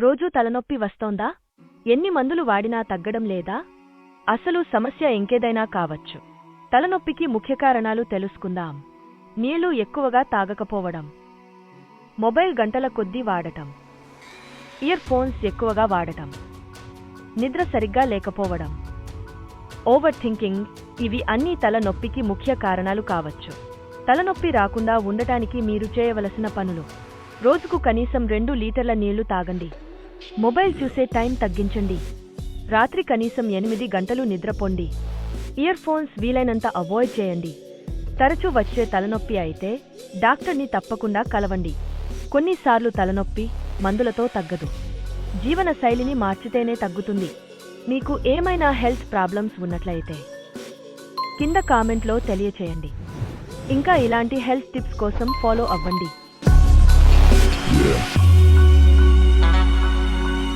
రోజూ తలనొప్పి వస్తోందా? ఎన్ని మందులు వాడినా తగ్గడం లేదా? అసలు సమస్య ఇంకేదైనా కావచ్చు. తలనొప్పికి ముఖ్య కారణాలు తెలుసుకుందాం. నీళ్ళు ఎక్కువగా తాగకపోవడం. మొబైల్ గంటల కొద్దీ వాడటం. ఇయర్ ఫోన్స్ ఎక్కువగా వాడటం. నిద్ర సరిగ్గా లేకపోవడం. ఓవర్ థింకింగ్ ఇవి అన్నీ తలనొప్పికి ముఖ్య కారణాలు కావచ్చు. తలనొప్పి రాకుండా ఉండటానికి మీరు చేయవలసిన పనులు. రోజుకు కనీసం రెండు లీటర్ల నీళ్ళు తాగండి. మొబైల్ చూసే టైం తగ్గించండి. రాత్రి కనీసం ఎనిమిది గంటలు నిద్రపోండి ఇయర్ ఫోన్స్ వీలైనంత అవాయిడ్ చేయండి. తరచూ వచ్చే తలనొప్పి అయితే డాక్టర్ని తప్పకుండా కలవండి. కొన్నిసార్లు తలనొప్పి మందులతో తగ్గదు. జీవన శైలిని మార్చితేనే తగ్గుతుంది. మీకు ఏమైనా హెల్త్ ప్రాబ్లమ్స్ ఉన్నట్లయితే కింద కామెంట్లో తెలియచేయండి. ఇంకా ఇలాంటి హెల్త్ టిప్స్ కోసం ఫాలో అవ్వండి.